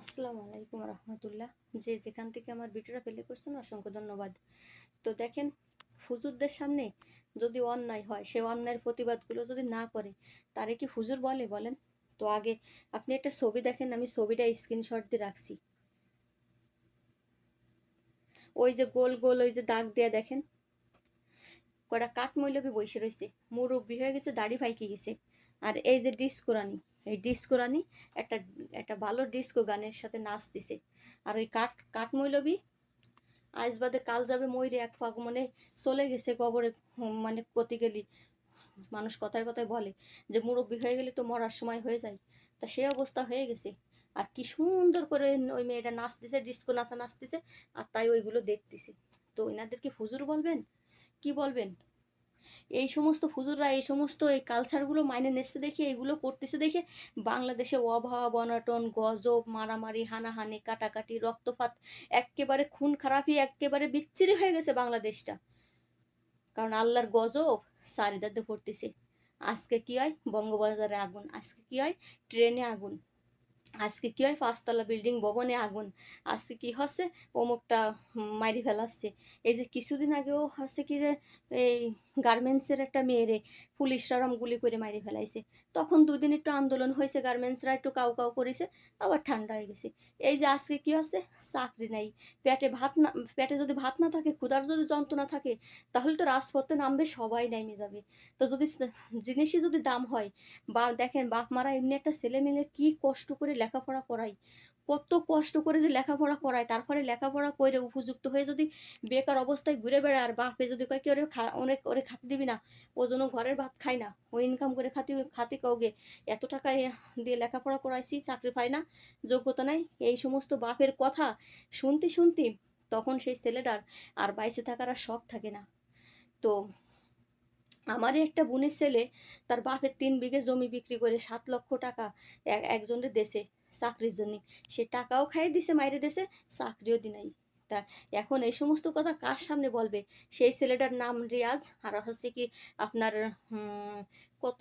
আসসালামু আলাইকুম রহমতুল্লাহ। যে যেখান থেকে আমার ভিডিওটা প্লে করছেন, অসংখ্য ধন্যবাদ। তো দেখেন, হুজুরদের সামনে যদি অন্যায় হয়, সে অন্যায়ের প্রতিবাদগুলো যদি না করে, তারে কি হুজুর বলে বলেন? তো আগে আপনি একটা ছবি দেখেন, আমি ছবিটা স্ক্রিনশট দিয়ে রাখছি। ওই যে গোল গোল, ওই যে দাগ দেয়া দেখেন? কটা কাঠ মৈলবি বসে রয়েছে মুরব্বি হয়ে গেছে, দাড়ি ফাইকে গেছে। আর এই যে ডিস্কো রানী, এই ডিস্কো রানী একটা একটা ভালো ডিস্কো গানের সাথে নাচ দিছে আর ওই কাঠ কাঠ মৈলবি আজ বাদে কাল যাবে ময়ূরে এক ফাঁক মানে চলে গেছে কবরে মানে কতি গেলি। মানুষ কথায় কথায় বলে যে, মুরব্বি হয়ে গেলে তো মরার সময় হয়ে যায়। তা সে অবস্থা হয়ে গেছে। আর কি সুন্দর করে ওই মেয়েটা নাচতেছে, ডিস্কো নাচা নাচতেছে, আর তাই ওইগুলো দেখতেছে। তো এনাদের কি হুজুর বলবেন? কি বলবেন? এই সমস্ত হুজুররা, এই সমস্ত এই কালচারগুলো মাইনে নিচ্ছে দেখে, এগুলো করতেছে দেখে বাংলাদেশে অভাব, অনটন, গজব, মারামারি, হানাহানি, কাটাকাটি, রক্তপাত একেবারে খুন খারাপি একেবারে বিচ্ছিরি হয়ে গেছে বাংলাদেশটা। কারণ আল্লাহর গজব চারিদাতে পড়তেছে আজকে কি হয়? বঙ্গবাজারে আগুন। আজকে কি হয়? ট্রেনে আগুন। আজকে কি হয়? পাঁচতলা বিল্ডিং ভবনে আগুন। আজকে কি হচ্ছে? অমুকটা মাইরি ফেলাচ্ছে। এই যে কিছুদিন আগেও হচ্ছে কি যে এই গার্মেন্টসের একটা মেয়েরে পুলিশরা ওরম গুলি করে মারি ফেলাইছে। তখন দুদিন একটু আন্দোলন হয়েছে গার্মেন্টসরা একটু কাউ কাউ করেছে, আবার ঠান্ডা হয়ে গেছে। এই যে আজকে কি হচ্ছে? চাকরি নাই। পেটে ভাত না, পেটে যদি ভাত না থাকে, ক্ষুধার যদি যন্ত্রণা থাকে, তাহলে তো রাজপথে নামবে সবাই নেমে যাবে তো যদি জিনিসই যদি দাম হয়, বা দেখেন বাপ মারা এমনি একটা ছেলে মেলে কি কষ্ট করে লেখাপড়া করায়। কত কষ্ট করে যে লেখাপড়া করায়, তারপরে লেখাপড়া করে উপযুক্ত হয়ে যদি বেকার অবস্থায় ঘুরে বেড়ায়, আর বাপে যদি কয় কি ওরে অনেক ওরে খাতে দিবি না? ও জন্য ঘরের ভাত খায় না। ও ইনকাম করে খাতি, খাতে কাউকে। এত টাকা দিয়ে লেখাপড়া করাইছি, চাকরি পায় না, যোগ্যতা নাই। এই সমস্ত বাপের কথা শুনতে শুনতে তখন সেই ছেলেটার আর বাইসে থাকার আর শখ থাকে না। তো আমারই একটা বোনের ছেলে, তার বাপের তিন বিঘে জমি বিক্রি করে সাত লক্ষ টাকা এক- একজনের দেশে চাকরির জন্য। সে টাকাও খাইয়ে দিছে, মাইরে দেশে চাকরিও দিনাই। তা এখন এই সমস্ত কথা কার সামনে বলবে? সেই ছেলেটার নাম রিয়াজ। আর হচ্ছে কি আপনার কত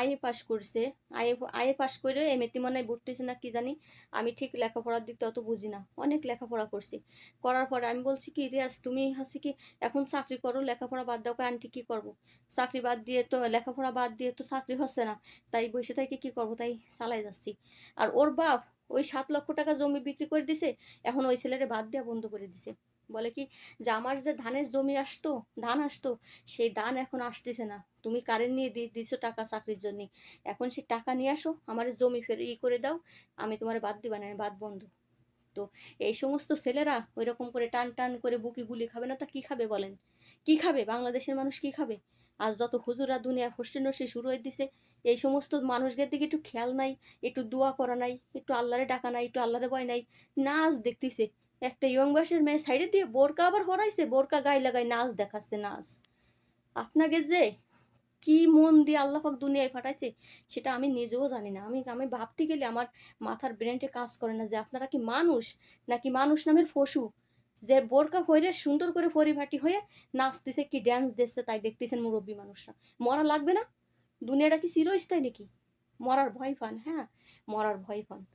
আইএ পাস করছে। আইএ আইএ পাস করে এমএতে মনে হয় ভর্তিছে না কি জানি। আমি ঠিক লেখাপড়ার দিক অত বুঝি না। অনেক লেখাপড়া করছি। করার পরে আমি বলছি কি, রিয়াজ, তুমি হচ্ছে কি এখন চাকরি করো, লেখাপড়া বাদ দাও। আন্টি, কি করব? চাকরি বাদ দিয়ে তো, লেখাপড়া বাদ দিয়ে তো চাকরি হচ্ছে না। তাই বসে থেকে কি করব? তাই চালাই যাচ্ছি। আর ওর বাপ ওই সাত লক্ষ টাকা জমি বিক্রি করে দিছে, এখন ওই ছেলেরে বাদ দেওয়া বন্ধ করে দিছে। বলে কি, যে আমার যে ধানের জমি আসতো, ধান আসতো, সেই ধান এখন আসতেছে না। তুমি কারেন্ট নিয়ে দিয়ে দিছো টাকা চাকরির জন্য। এখন সে টাকা নিয়ে আসো, আমার জমি ফের ই করে দাও, আমি তোমার বাদ দিবা না, বাদ বন্ধ। তো এই সমস্ত ছেলেরা ওই রকম করে টান টান করে বুকি গুলি খাবে না তা কি খাবে বলেন? কি খাবে? বাংলাদেশের মানুষ কি খাবে? আজ যত হুজুরা দুনিয়া হোস্টেল শুরু হয়ে দিছে এই সমস্ত মানুষদের দিকে একটু খেয়াল নাই, একটু দোয়া করা নাই, একটু আল্লাহরে ডাকা নাই, একটু আল্লাহরে ভয় নাই, নাচ দেখতেছে। একটা ইয়ং বয়সের মেয়ে সাইডে দিয়ে বোরকা আবার হরাইছে, বোরকা গায়ে লাগায় নাচ দেখাচ্ছে, নাচ। আপনাকে যে কি মন দিয়ে আল্লাহ পাক দুনিয়ায় পাঠাইছে, সেটা আমি নিজেও জানি না। আমি আমি ভাবতে গেলে আমার মাথার ব্রেনটে কাজ করে না যে আপনারা কি মানুষ নাকি মানুষ নামের পশু? যে বোরকা হইরে সুন্দর করে পরিপাটি হয়ে নাচতেছে, কি ড্যান্স দিচ্ছে, তাই দেখতেছেন মুরব্বী মানুষরা। মরা লাগবে না? দুনিয়াটা কি চিরস্থায়ী নাকি? মরার ভয় পান হ্যাঁ? মরার ভয় পান।